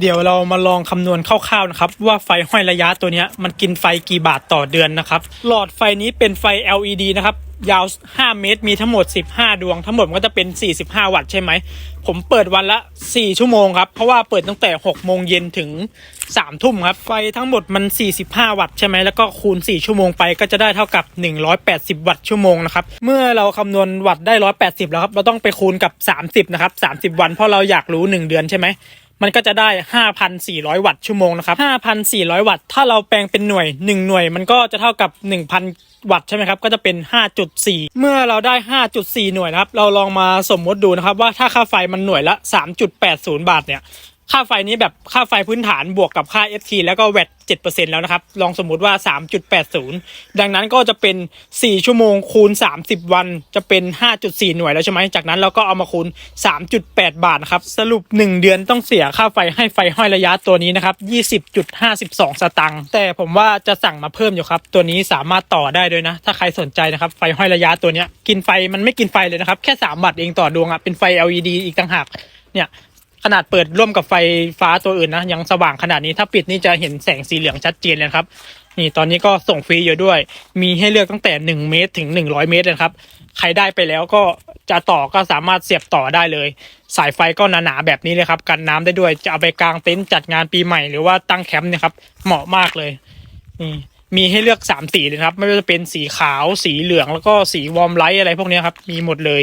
เดี๋ยวเรามาลองคำนวณคร่าวๆนะครับ ว่าไฟห้อยระยะตัวนี้มันกินไฟกี่บาทต่อเดือนนะครับ หลอดไฟนี้เป็นไฟ LED นะครับ ยาว 5 เมตร มีทั้งหมด 15 ดวง ทั้งหมดก็จะเป็น 45 วัตต์ใช่ไหม ผมเปิดวันละ 4 ชั่วโมงครับ เพราะว่าเปิดตั้งแต่ 6 โมงเย็นถึง 3 ทุ่มครับ ไฟทั้งหมดมัน 45 วัตต์ใช่ไหม แล้วก็คูณ 4 ชั่วโมงไปก็จะได้เท่ากับ 180 วัตต์ชั่วโมงนะครับ เมื่อเราคำนวณวัตต์ได้ 180 แล้วครับ เราต้องไปคูณกับ 30 นะครับ 30 วัน เพราะเราอยากรู้ 1 เดือนใช่ไหม มันก็จะได้ 5,400 วัตต์ชั่วโมงนะครับ 5,400 วัตต์ ถ้าเราแปลงเป็นหน่วย 1 หน่วย มันก็จะเท่ากับ 1,000 วัตต์ใช่ไหมครับ ก็จะเป็น 5.4 เมื่อเราได้ 5.4 หน่วยนะครับ เราลองมาสมมติดูนะครับว่าถ้าค่าไฟมันหน่วยละ 3.80 บาทเนี่ย ค่าไฟนี้แบบค่าไฟพื้นฐานบวกกับค่า FT แล้วก็แวต7%แล้วนะครับ ลองสมมุติว่า 3.80 ดังนั้นก็จะเป็น 4 ชั่วโมงคูณ 30 วันจะเป็น 5.4 หน่วยแล้วใช่ไหมจากนั้นเราก็เอามาคูณ 3.8 บาทนะครับ สรุป 1 เดือนต้องเสียค่าไฟให้ไฟห้อยระยะตัวนี้นะครับ 20.52 สตังค์แต่ผมว่าจะสั่งมาเพิ่มอยู่ครับ ตัวนี้สามารถต่อได้ด้วยนะ ถ้าใครสนใจนะครับ ไฟห้อยระยะตัวนี้กินไฟมันไม่กินไฟเลยนะครับ แค่3วัตต์เองต่อดวงอะเป็นไฟ LED อีกต่างหากเนี่ย ขนาดเปิดร่วมกับไฟฟ้าตัวอื่นนะยังสว่างขนาดนี้ถ้าปิดนี่จะเห็นแสงสีเหลืองชัดเจนเลยครับ นี่ตอนนี้ก็ส่งฟรีอยู่ด้วย มีให้เลือกตั้งแต่ 1 เมตรถึง 100 เมตรเลยนะครับ ใครได้ไปแล้วก็จะต่อก็สามารถเสียบต่อได้เลย สายไฟก็หนาๆแบบนี้เลยครับกันน้ำได้ด้วยจะเอาไปกางเต็นท์จัดงานปีใหม่หรือว่าตั้งแคมป์เนี่ยครับเหมาะมากเลยนี่มีให้เลือก3สีเลยครับ ไม่ว่าจะเป็นสีขาวสีเหลืองแล้วก็สีวอร์มไลท์อะไรพวกนี้ครับมีหมดเลย